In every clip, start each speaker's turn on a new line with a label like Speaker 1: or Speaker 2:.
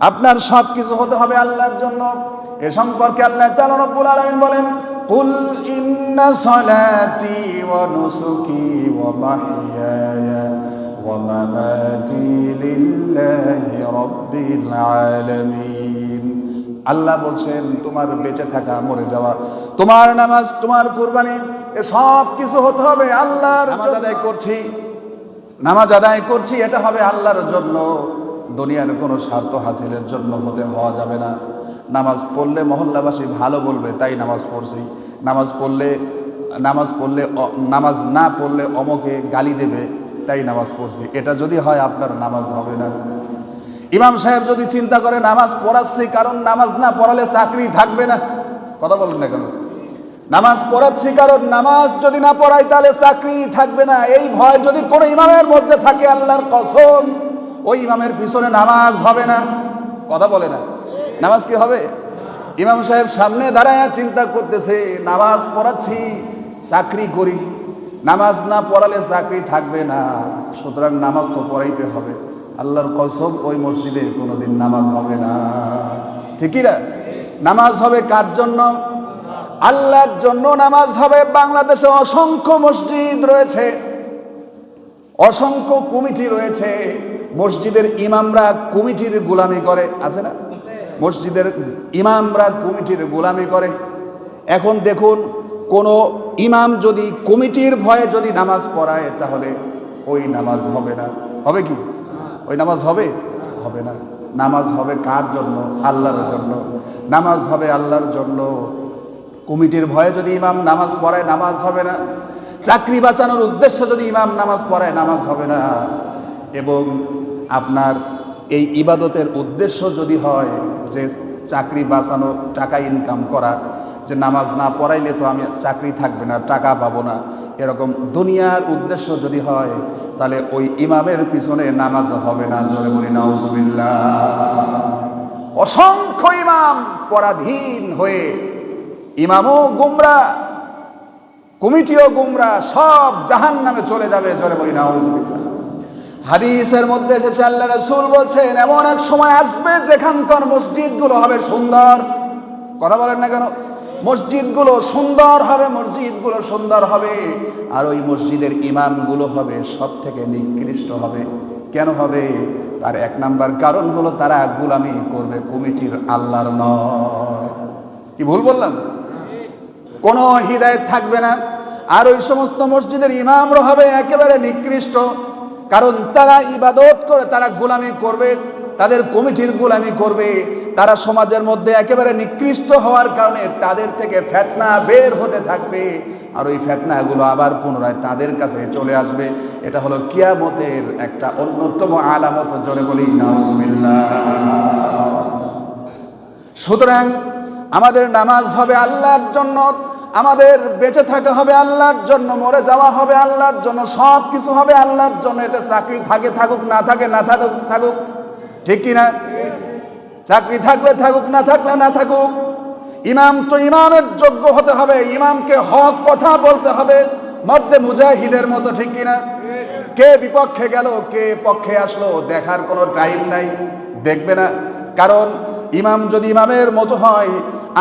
Speaker 1: আপনার সব কিছু হতে হবে আল্লাহর জন্য। এ সম্পর্কে আল্লাহ তাআলা রব্বুল আলামিন বলেন কুল ইন্না সলাতি ওয়া নুসুকি ওয়া মাহইয়ায়া ওয়া মামাতি লিল্লাহি রাব্বিল আলামিন। আল্লাহ বলছেন তোমার বেঁচে থাকা মরে যাওয়া তোমার নামাজ তোমার কুরবানি এ সব কিছু হতে হবে আল্লাহর নামাজ আদায় করছি। নামাজ আদায় করছি এটা হবে আল্লাহর জন্য। দুনিয়ার কোনো স্বার্থ হাসিলের জন্য হতে হওয়া যাবে না। নামাজ পড়লে মহল্লাবাসী ভালো বলবে, তাই নামাজ পড়ছি। নামাজ পড়লে নামাজ পড়লে নামাজ না পড়লে অমকে গালি দেবে, তাই নামাজ পড়ছি। এটা যদি হয় আপনার নামাজ হবে না। ইমাম সাহেব যদি চিন্তা করে নামাজ পড়াচ্ছি, কারণ নামাজ না পড়ালে চাকরি থাকবে না। কথা বলেন না কেন? নামাজ পড়াচ্ছি, কারণ নামাজ যদি না পড়াই, তাহলে চাকরি থাকবে না। এই ভয় যদি কোনো ইমামের মধ্যে থাকে, আল্লাহর কসম। ওই ইমামের পিছনে নামাজ হবে না। কথা বলে না। নামাজ কি হবে? ইমাম সাহেব সামনে দাঁড়ায় চিন্তা করতেছে, নামাজ পড়াচ্ছি, চাকরি করি। নামাজ না পড়ালে চাকরি থাকবে না। সুতরাং নামাজ তো পড়াইতে হবে। আল্লাহর কসম, ওই মসজিদে কোনোদিন নামাজ হবে না। ঠিকই না? নামাজ হবে কার জন্য? আল্লাহর জন্য নামাজ হবে। বাংলাদেশে অসংখ্য মসজিদ রয়েছে, অসংখ্য কমিটি রয়েছে। মসজিদের ইমামরা কমিটির গোলামি করে, আছে না? মসজিদের ইমামরা কমিটির গোলামি করে। এখন দেখুন, কোনো ইমাম যদি কমিটির ভয়ে যদি নামাজ পড়ায়, তাহলে ওই নামাজ হবে না। হবে কি? ওই নামাজ হবে? হবে না। নামাজ হবে কার জন্য? আল্লাহর জন্য। নামাজ হবে আল্লাহর জন্য। কমিটির ভয়ে যদি ইমাম নামাজ পড়ায়, নামাজ হবে না। চাকরি বাঁচানোর উদ্দেশ্য যদি ইমাম নামাজ পড়ায়, নামাজ হবে না। এবং আপনার এই ইবাদতের উদ্দেশ্য যদি হয় যে চাকরি বাঁচানো, টাকা ইনকাম করা, যে নামাজ না পড়াইলে তো আমি চাকরি থাকবে না, টাকা পাবো না, এরকম দুনিয়ার উদ্দেশ্য যদি হয়, তাহলে ওই ইমামের পিছনে নামাজ হবে না, জোরে বলি, নাউজুবিল্লাহ। অসংখ্য ইমাম পরাধীন হয়ে ইমামও গুমরা, কমিটিও গুমরা, সব জাহান নামে চলে যাবে, জোরে বলি, নাউজুবিল্লাহ। হাদিসের মধ্যে এসেছে, আল্লাহ রসুল বলছেন, এমন এক সময় আসবে যেখানকার মসজিদগুলো হবে সুন্দর। কথা বলেন না কেন? মসজিদগুলো সুন্দর হবে, মসজিদগুলো সুন্দর হবে। আর ওই মসজিদের ইমামগুলো হবে সব থেকে নিকৃষ্ট হবে। কেন হবে? তার এক নাম্বার কারণ হলো তারা গুলামি করবে, কমিটির আল্লাহর নয়। কি ভুল বললাম? কোনো হৃদায়ত থাকবে না। আর ওই সমস্ত মসজিদের ইমামরা হবে একেবারে নিকৃষ্ট। কারণ তারা ইবাদত করে, তারা গোলামি করবে, তাদের কমিটির গোলামি করবে। তারা সমাজের মধ্যে একেবারে নিকৃষ্ট হওয়ার কারণে তাদের থেকে ফেতনা বের হতে থাকবে। আর ওই ফেতনাগুলো আবার পুনরায় তাদের কাছে চলে আসবে। এটা হলো কিয়ামতের একটা অন্যতম আলামত, জোরে বলি, নাউজুবিল্লাহ। সুতরাং আমাদের নামাজ হবে আল্লাহর জন্য। আমাদের বেঁচে থাকা হবে আল্লাহর জন্য, মরে যাওয়া হবে আল্লাহর জন্য, সব কিছু হবে আল্লাহর জন্য, এতে চাকরি থাকে, থাকুক, না থাকে, না থাকুক থাকুক। ঠিক কি না চাকরি থাকলে থাকুক, না থাকলে না থাকুক। ইমাম তো ইমামের যোগ্য হতে হবে, ইমামকে হক কথা বলতে হবে মধ্যে মুজাহিদের মতো, ঠিক কিনা? কে বিপক্ষে গেল, কে পক্ষে আসলো, দেখার কোনো টাইম নাই, দেখবে না। কারণ ইমাম যদি ইমামের মতো হয়,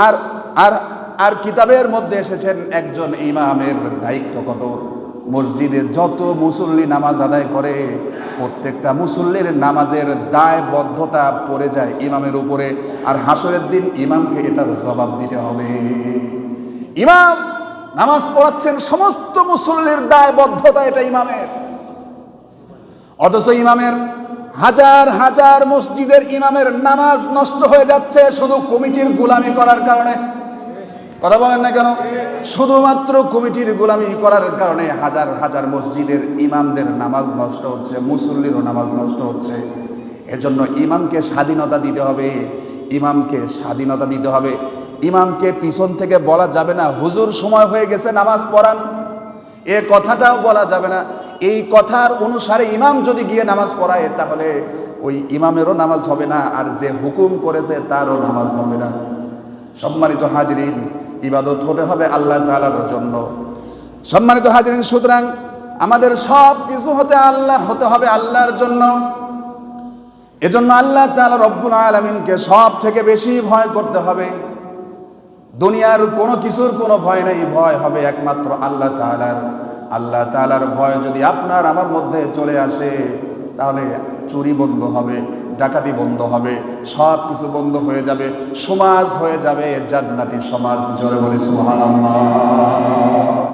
Speaker 1: আর আর আর কিতাবের মধ্যে এসেছেন একজন ইমামের দায়িত্ব কত? মসজিদে যত মুসল্লি নামাজ আদায় করে, প্রত্যেকটা মুসল্লির নামাজের দায়বদ্ধতা পড়ে যায় ইমামের উপরে। আর হাসরের দিন ইমামকে এটার জবাব দিতে হবে। ইমাম নামাজ পড়াচ্ছেন, সমস্ত মুসল্লির দায়বদ্ধতা এটা ইমামের। অথচ ইমামের হাজার হাজার মসজিদের ইমামের নামাজ নষ্ট হয়ে যাচ্ছে শুধু কমিটির গোলামি করার কারণে। কথা বলেন না কেন? শুধুমাত্র কমিটির গোলামি করার কারণে হাজার হাজার মসজিদের ইমামদের নামাজ নষ্ট হচ্ছে, মুসল্লিরও নামাজ নষ্ট হচ্ছে। এজন্য ইমামকে স্বাধীনতা দিতে হবে, ইমামকে স্বাধীনতা দিতে হবে। ইমামকে পিছন থেকে বলা যাবে না, হুজুর, সময় হয়ে গেছে, নামাজ পড়ান। এ কথাটাও বলা যাবে না। এই কথার অনুসারে ইমাম যদি গিয়ে নামাজ পড়ায়, তাহলে ওই ইমামেরও নামাজ হবে না, আর যে হুকুম করেছে, তারও নামাজ হবে না। সম্মানিত হাজরিন ইবাদত হতে হবে আল্লাহ তাআলার জন্য। সম্মানিত হাজরিন, সুতরাং আমাদের সব কিছু হতে আল্লাহ, হতে হবে আল্লাহর জন্য। এজন্য আল্লাহ তাআলা রব্বুল আলামিনকে সব থেকে বেশি ভয় করতে হবে। দুনিয়ার কোনো কিছুর কোনো ভয় নেই, ভয় হবে একমাত্র আল্লাহ তাআলার। আল্লাহ তাআলার ভয় যদি আপনার আমার মধ্যে চলে আসে, তাহলে চুরি বন্ধ হবে। ডাকাতি বন্ধ হবে, সব কিছু বন্ধ হয়ে যাবে, সমাজ হয়ে যাবে, জান্নাতি সমাজ জোরে বলে সুবহানাল্লাহ।